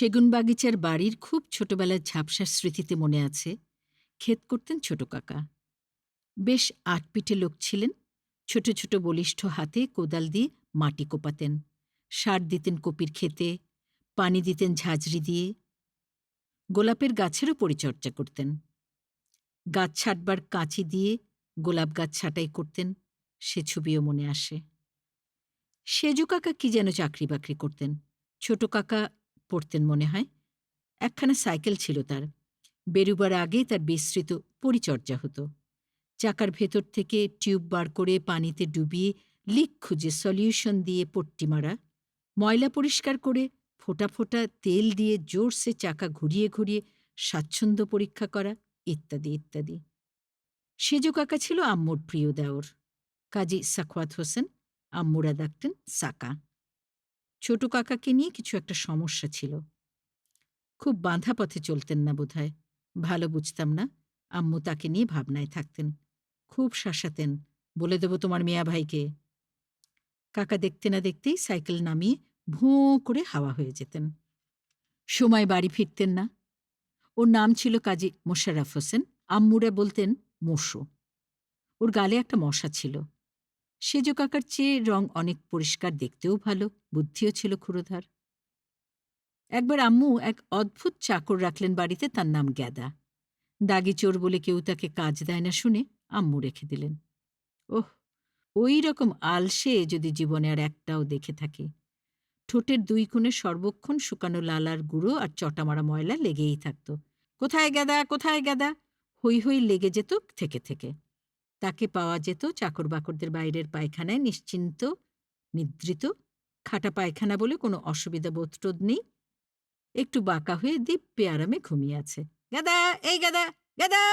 সেগুন বাগিচার বাড়ির খুব ছোটবেলার ঝাপসার স্মৃতিতে মনে আছে ক্ষেত করতেন ছোট কাকা। বেশ আটপিটে লোক ছিলেন, ছোট ছোট বলিষ্ঠ হাতে কোদাল দিয়ে মাটি কোপাতেন, সার দিতেন কপির খেতে পানি দিতেন ঝাঁঝরি দিয়ে, গোলাপের গাছেরও পরিচর্যা করতেন। গাছ ছাটবার কাঁচি দিয়ে গোলাপ গাছ ছাঁটাই করতেন, সে ছবিও মনে আসে। সেজু কাকা কি যেন চাকরি বাকরি করতেন, ছোট কাকা পড়তেন মনে হয়। একখানা সাইকেল ছিল তার। বেরুবার আগে তার বিস্তৃত পরিচর্যা হতো। চাকার ভেতর থেকে টিউব বার করে পানিতে ডুবিয়ে লিক খুঁজে সলিউশন দিয়ে পট্টি মারা, ময়লা পরিষ্কার করে ফোটা ফোঁটা তেল দিয়ে জোরসে চাকা ঘুরিয়ে ঘুরিয়ে স্বাচ্ছন্দ্য পরীক্ষা করা, ইত্যাদি ইত্যাদি। সেজু কাকা ছিল আম্মুর প্রিয় দেওর। কাজী সাখওয়াত হোসেন, আম্মুরা ডাকতেন সাকা। ছোট কাকাকে নিয়ে কিছু একটা সমস্যা ছিল। খুব বাঁধা পথে চলতেন না বোধহয়। ভালো বুঝতাম না, আম্মু তাকে নিয়ে ভাবনায় থাকতেন। খুব শাসাতেন, বলে দেব তোমার মিয়া ভাইকে। কাকা দেখতে না দেখতেই সাইকেল নামিয়ে ভোঁ করে হাওয়া হয়ে যেতেন। সময় বাড়ি ফিরতেন না। ওর নাম ছিল কাজী মোশাররফ হোসেন, আম্মুরা বলতেন মোশো। ওর গালে একটা মশা ছিল। সেজ কাকার চেয়ে রং অনেক পরিষ্কার দেখতেও ভালো, বুদ্ধিও ছিল ক্ষুরোধার। একবার আম্মু এক অদ্ভুত চাকর রাখলেন বাড়িতে, তার নাম গ্যাদা। দাগি চোর বলে কেউ তাকে কাজ দেয় না শুনে আম্মু রেখে দিলেন। ওহ, ওই রকম আলসে যদি জীবনে আর একটাও দেখে থাকি। ঠোঁটের দুই কোণে সর্বক্ষণ শুকানো লালার গুঁড়ো আর চটামারা ময়লা লেগেই থাকত। কোথায় গেদা কোথায় গেদা হই হই লেগে যেত থেকে থেকে। তাকে পাওয়া যেত চাকর বাকরদের বাইরের পায়খানায় নিশ্চিন্ত, নিদ্রিত, খাটা পায়খানা বলে কোনো অসুবিধা বোধটোধ নেই। একটু বাঁকা হয়ে দিব্যে আরামে ঘুমিয়ে আছে। গাদা, এই গাদা গাদা!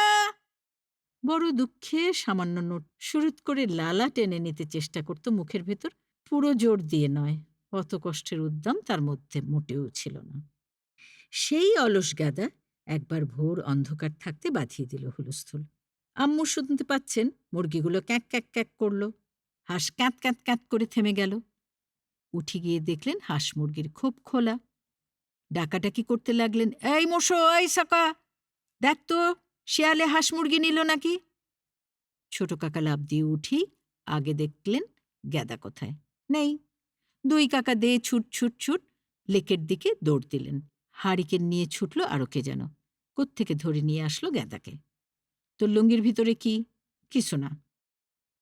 বড় দুঃখে সামান্য নোট শুরুত করে লালা টেনে নিতে চেষ্টা করত মুখের ভেতর। পুরো জোর দিয়ে নয়, অত কষ্টের উদ্যম তার মধ্যে মোটেও ছিল না। সেই অলস গাদা একবার ভোর অন্ধকার থাকতে বাঁধিয়ে দিল হুলস্থুল। আম্মু শুনতে পাচ্ছেন, মুরগিগুলো ক্যাঁক ক্যাঁক ক্যাঁক করল। হাঁস ক্যাঁত ক্যাঁত ক্যাঁত করে থেমে গেল। উঠে গিয়ে দেখলেন হাঁস মুরগির খুব খোলা। ডাকাটাকি করতে লাগলেন, এই মোশো এই সাকা, দেখ তো, শেয়ালে হাঁস মুরগি নিল নাকি? ছোট কাকা লাভ দিয়ে উঠি, আগে দেখলেন গ্যাদা কোথায়? নেই। দুই কাকা দে ছুট ছুট ছুট লেকের দিকে দৌড় দিলেন। হারিকেন নিয়ে ছুটল আরও কে যেন। কোত্থেকে ধরে নিয়ে আসলো গ্যাদাকে? তোর লুঙ্গির ভিতরে কি? কিছু না।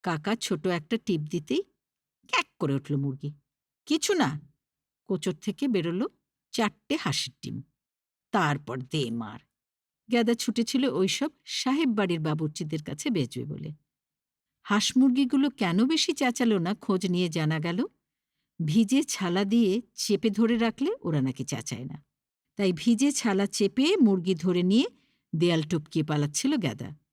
কাকা ছোট একটা টিপ দিতেই ক্যাক করে উঠল মুরগি। কিছু না। কোচর থেকে বেরোলো চারটে হাসির ডিম। তারপর দে মার। গ্যাদা ছুটেছিল ওইসব সাহেব বাড়ির বাবুর্চিদের কাছে বেচবে বলে। হাঁস মুরগিগুলো কেন বেশি চেঁচালো না খোঁজ নিয়ে জানা গেল, ভিজে ছালা দিয়ে চেপে ধরে রাখলে ওরা নাকি চেঁচায় না। তাই ভিজে ছালা চেপে মুরগি ধরে নিয়ে দেয়াল টপকিয়ে পালাচ্ছিল গ্যাদা।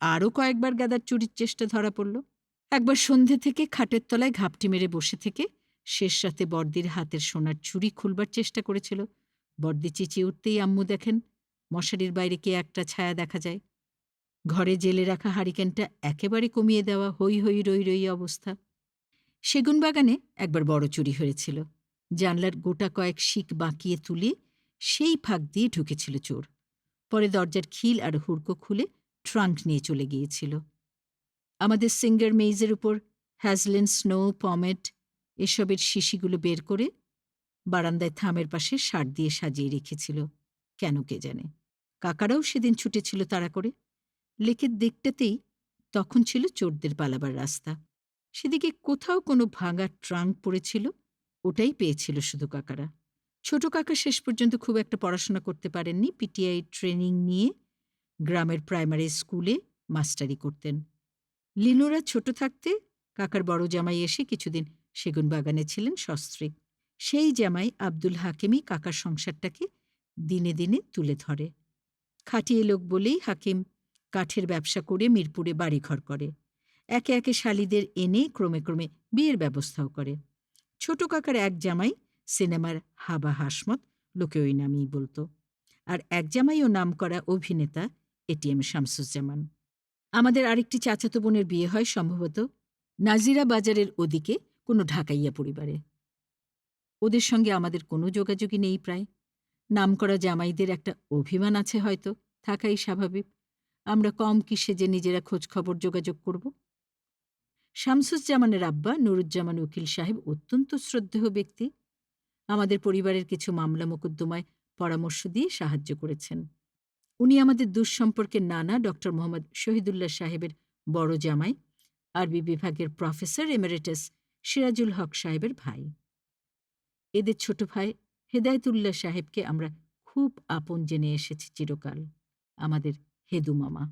আরও কয়েকবার গাদার চুরির চেষ্টা ধরা পড়ল। একবার সন্ধে থেকে খাটের তলায় ঘাপটি মেরে বসে থেকে শেষ রাতে বর্দির হাতের সোনার চুরি খুলবার চেষ্টা করেছিল। বর্দি চেঁচিয়ে উঠতেই আম্মু দেখেন, মশারির বাইরে কে একটা ছায়া দেখা যায়। ঘরে জেলে রাখা হারিকেনটা একেবারে কমিয়ে দেওয়া হই হই রই রই অবস্থা। সেগুন বাগানে একবার বড় চুরি হয়েছিল। জানলার গোটা কয়েক শিক বাঁকিয়ে তুলে সেই ফাঁক দিয়ে ঢুকেছিল চোর। পরে দরজার খিল আর হুড়কো খুলে ট্রাঙ্ক নিয়ে চলে গিয়েছিল। আমাদের সিঙ্গার মেইজের উপর হ্যাজলেন, স্নো, পমেট এসবের শিশিগুলো বের করে বারান্দায় থামের পাশে সার দিয়ে সাজিয়ে রেখেছিল। কেন কে জানে? কাকারাও সেদিন ছুটেছিল তাড়া করে। লেকের দিকটাতেই তখন ছিল চোরদের পালাবার রাস্তা। সেদিকে কোথাও কোনো ভাঙা ট্রাঙ্ক পড়েছিল, ওটাই পেয়েছিল শুধু কাকারা। ছোট কাকা শেষ পর্যন্ত খুব একটা পড়াশোনা করতে পারেননি, পিটিআই ট্রেনিং নিয়ে গ্রামের প্রাইমারি স্কুলে মাস্টারি করতেন। লিনোরা ছোট থাকতে কাকার বড় জামাই এসে কিছুদিন সেগুন বাগানে ছিলেন সস্ত্রীক সেই জামাই আব্দুল হাকিমই কাকার সংসারটাকে দিনে দিনে তুলে ধরে। খাটিয়ে লোক বলেই হাকিম কাঠের ব্যবসা করে মিরপুরে বাড়িঘর করে। একে একে শালিদের এনে ক্রমে ক্রমে বিয়ের ব্যবস্থাও করে। ছোট কাকার এক জামাই সিনেমার হাবা হাসমত লোকে ওই নামই বলতো। আর এক জামাইও নাম করা অভিনেতা এটিএম শামসুজ্জামান। আমাদের আরেকটি চাচাতো বোনের বিয়ে হয় সম্ভবত নাজিরা বাজারের ওদিকে, কোনো ঢাকাইয়া পরিবারে। ওদের সঙ্গে আমাদের কোনো যোগাযোগই নেই প্রায়। নামকরা জামাইদের একটা অভিমান আছে হয়তো, থাকাই স্বাভাবিক। আমরা কম কিসে যে নিজেরা খোঁজ খবর যোগাযোগ করব। শামসুজ্জামানের আব্বা নুরুজ্জামান উকিল সাহেব অত্যন্ত শ্রদ্ধেয় ব্যক্তি। আমাদের পরিবারের কিছু মামলা মোকদ্দমায় পরামর্শ দিয়ে সাহায্য করেছেন। উনি আমাদের দুঃসম্পর্কের নানা ডক্টর মোহাম্মদ শহীদুল্লাহ সাহেবের বড় জামাই, আরবি বিভাগের প্রফেসর এমেরিটাস সিরাজুল হক সাহেবের ভাই। এদের ছোট ভাই হেদায়তুল্লাহ সাহেবকে আমরা খুব আপন জেনে এসেছি চিরকাল, আমাদের হেদু মামা।